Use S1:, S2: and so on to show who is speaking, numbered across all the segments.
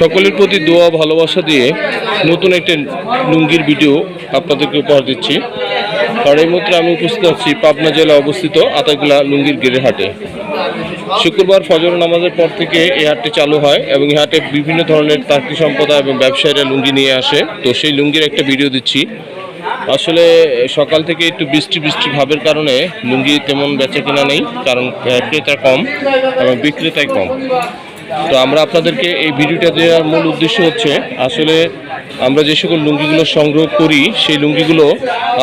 S1: সকলের প্রতি দোয়া, ভালোবাসা দিয়ে নতুন একটা লুঙ্গির ভিডিও আপনাদেরকে উপহার দিচ্ছি। কারণ এই মুহূর্তে আমি উপস্থিত আছি পাবনা জেলা অবস্থিত আতাগুলা লুঙ্গির গেড়ে হাটে শুক্রবার ফজর নামাজের পর থেকে এই হাটটি চালু হয় এবং এই হাটে বিভিন্ন ধরনের তার্কি সম্প্রদায় এবং ব্যবসায়ীরা লুঙ্গি নিয়ে আসে। তো সেই লুঙ্গির একটা ভিডিও দিচ্ছি। আসলে সকাল থেকে একটু বৃষ্টি বৃষ্টি ভাবের কারণে লুঙ্গি তেমন বেচা কেনা নেই, কারণ ক্রেতা কম এবং বিক্রেতাই কম। তো আমরা আপনাদেরকে এই ভিডিওটা দেওয়ার মূল উদ্দেশ্য হচ্ছে, আসলে আমরা যে সকল লুঙ্গিগুলো সংগ্রহ করি, সেই লুঙ্গিগুলো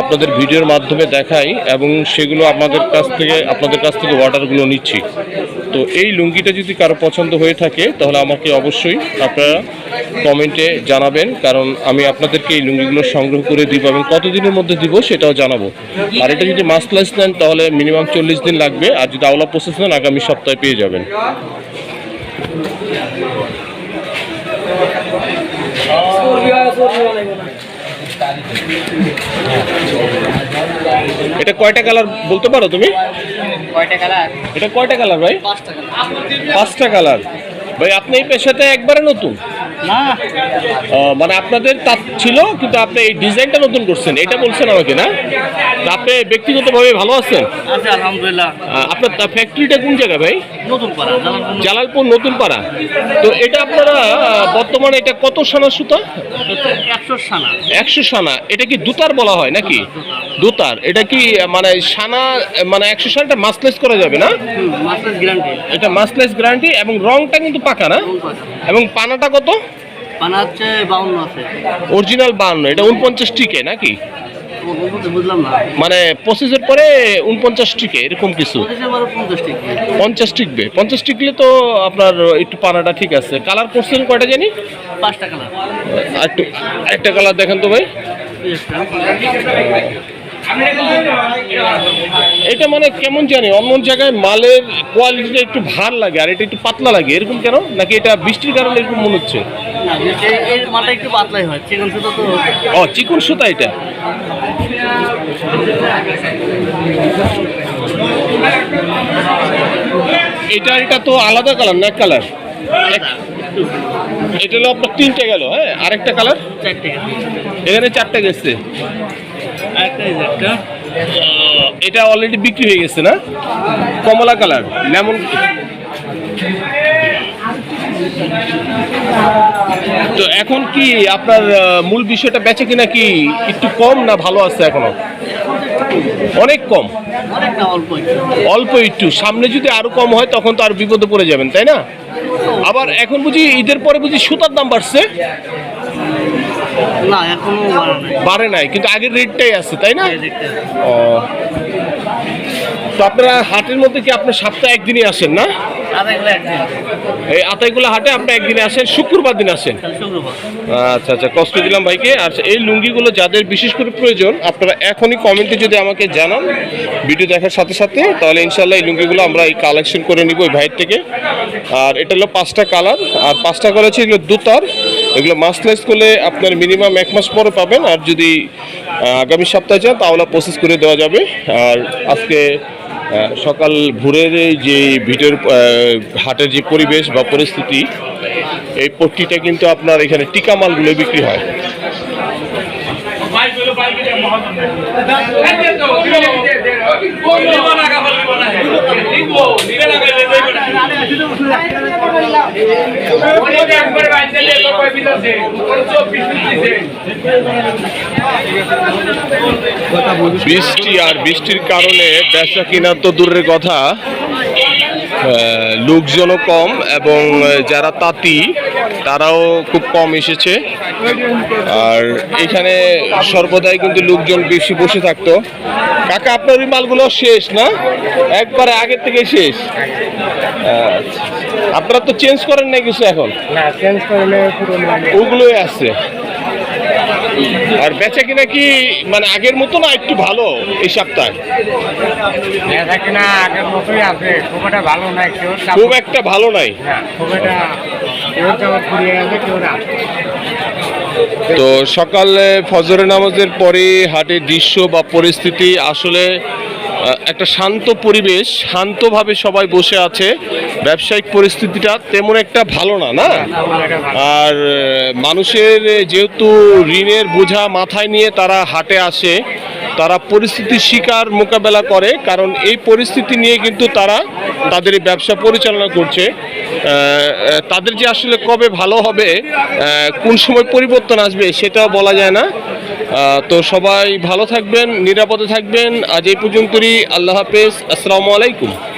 S1: আপনাদের ভিডিওর মাধ্যমে দেখাই এবং সেগুলো আপনাদের কাছ থেকে, আপনাদের কাছ থেকে অর্ডারগুলো নিচ্ছি। তো এই লুঙ্গিটা যদি কারও পছন্দ হয়ে থাকে, তাহলে আমাকে অবশ্যই আপনারা কমেন্টে জানাবেন, কারণ আমি আপনাদেরকে এই লুঙ্গিগুলো সংগ্রহ করে দিব এবং কতদিনের মধ্যে দিব সেটাও জানাব। আর এটা যদি মাস্ক মাসলাইস নেন, তাহলে মিনিমাম চল্লিশ দিন লাগবে, আর যদি আওলা প্রসেস নেন, আগামী সপ্তাহে পেয়ে যাবেন। এটা কয়টা কালার বলতে পারো তুমি?
S2: কয়টা কালার?
S1: এটা কয়টা কালার ভাই?
S2: পাঁচটা কালার।
S1: ভাই আপনি এই পেশাতে একবারে নতুন? মানে আপনাদের তার ছিল কিন্তু আপনি এই ডিজাইনটা নতুন করছেন এটা বলছেন আমাকে না? তা আপনি ব্যক্তিগতভাবে ভালো আছেন?
S2: আলহামদুলিল্লাহ।
S1: আপনার ফ্যাক্টরিটা কোন জায়গায় ভাই?
S2: জালালপুর।
S1: নতুন পাড়া। তো এটা আপনারা বর্তমানে এটা কত সানা সুতা?
S2: একশো সানা।
S1: একশো সানা। এটা কি দুতার বলা হয় নাকি? দুতার এটা কি মানে সানা মানে একশো সানাটা মাসলেস করা যাবে না? এটা মাসলেস গ্যারান্টি এবং রংটা কিন্তু পাকা না? এবং পানাটা কত?
S2: পানা হচ্ছে বাউন্ন আছে।
S1: অরিজিনাল বান্ন এটা উনপঞ্চাশ টিকে নাকি?
S2: বুঝলাম না।
S1: মানে পঁচিশের পরে উনপঞ্চাশ টিকে এরকম কিছু?
S2: পঞ্চাশ টিকি।
S1: পঞ্চাশ টিকবে। পঞ্চাশ টিকলে তো আপনার একটু পানাটা ঠিক আছে। কালার করছেন কয়টা জানি?
S2: পাঁচটা কালার।
S1: একটু একটা কালার দেখেন তো ভাই। এটা মানে কেমন জানি অন্য জায়গায় মালের কোয়ালিটিটা একটু ভার লাগে আর এটা একটু পাতলা লাগে। এরকম কেন? নাকি এটা বৃষ্টির কারণে এরকম মনে হচ্ছে?
S2: একটু পাতলাই হয় চিকন সুতো তো
S1: ও চিকন সুতা এটা? এটা এটা তো আলাদা কালার না কালার এটা হলো আপনার তিনটে গেল হ্যাঁ? আরেকটা কালার
S2: চারটে
S1: এখানে চারটে গেছে। এটা অলরেডি বিক্রি হয়ে গেছে না? কমলা কালার, লেমন তো এখন কি আপনার মূল বিষয়টা বেচে কিনা কি একটু কম না ভালো আছে এখনও? অনেক কম।
S2: অল্প একটু।
S1: সামনে যদি আরও কম হয়, তখন তো আর বিপদে পড়ে যাবেন, তাই না? আবার এখন বুঝি ঈদের পরে বুঝি সুতার দাম বাড়ছে?
S2: না এখনও বাড়া নাই।
S1: কিন্তু আগের রেটটাই আছে তাই না? ও। তো আপনারা হাটের মধ্যে কি আপনার সপ্তাহে একদিনই আসেন না? এই আতাইগুলা হাটে আপনি একদিনে আসেন শুক্রবার দিন আসেন? আচ্ছা আচ্ছা কষ্ট দিলাম ভাইকে। আর এই লুঙ্গিগুলো যাদের বিশেষ করে প্রয়োজন আপনারা এখনই কমেন্টে যদি আমাকে জানান ভিডিও দেখার সাথে সাথে তাহলে ইনশাল্লাহ এই লুঙ্গিগুলো আমরা এই কালেকশন করে নিব ওই ভাইয়ের থেকে। আর এটা হলো পাঁচটা কালার আর পাঁচটা কালার হচ্ছে এগুলো দুতার। এগুলো মাসলাইজ করলে আপনার মিনিমাম এক মাস পরে পাবেন, আর যদি আগামী সপ্তাহে যান তাহলে প্রসেস করে দেওয়া যাবে। আর আজকে সকাল ভোরের যে ভিডিওর হাটের যে পরিবেশ বা পরিস্থিতি, এই পট্টিটা কিন্তু আপনার এখানে টিকা মালগুলো বিক্রি হয়। বৃষ্টি আর বৃষ্টির কারণে বেচা কিনা তো দূরের কথা। লোকজনও কম এবং যারা তাঁতি তারাও খুব কম এসেছে। আর এখানে সর্বদাই কিন্তু লোকজন বেশি বসে থাকতো। কাকা আপনার ওই মালগুলো শেষ না? একবারে আগের থেকে শেষ। আচ্ছা। আপনারা তো চেঞ্জ করেন না কিছু এখন? ওগুলোই আছে। আর বেচা কিনা কি মানে আগের মতো না একটু ভালো এই সপ্তাহে?
S3: থাকে না আগের মতোই আছে খুব একটা ভালো নাই
S1: খুব একটা ভালো নাই?
S3: খুব একটা
S1: তো সকালে ফজরের নামাজের পরে হাটের দৃশ্য বা পরিস্থিতি আসলে একটা শান্ত পরিবেশ শান্তভাবে সবাই বসে আছে। ব্যবসায়িক পরিস্থিতিটা তেমন একটা ভালো না না? আর মানুষের যেহেতু ঋণের বোঝা মাথায় নিয়ে তারা হাটে আসে, তারা পরিস্থিতির শিকার মোকাবেলা করে, কারণ এই পরিস্থিতি নিয়ে কিন্তু তারা তাদের ব্যবসা পরিচালনা করছে। তাদের যে আসলে কবে ভালো হবে কোন সময় পরিবর্তন আসবে সেটাও বলা যায় না। তো সবাই ভালো থাকবেন, নিরাপদে থাকবেন। আজ এই পর্যন্তই। আল্লাহ হাফেজ। আসসালামু আলাইকুম।